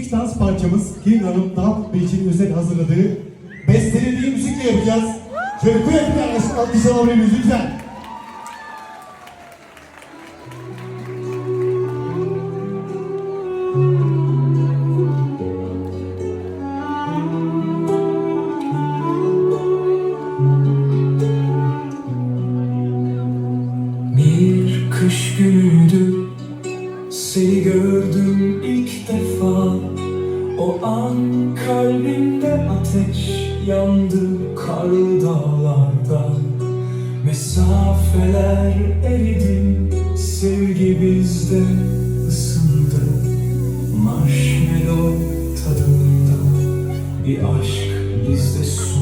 İlk dans parçamız Gelin Hanım Bey için özel hazırladığı bestelediği müzikle yapacağız. Şöyle kuvvetli alkış alabilir lütfen? Bir kış günüydü Seni gördüm ilk an kalbimde ateş yandı Karlı dağlarda. Mesafeler eridi Sevgi bizde ısındı. Marshmallow tadında Bir aşk bizde sunuldu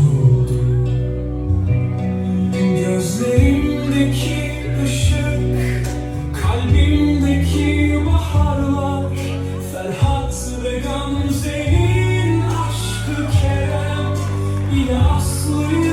ясний.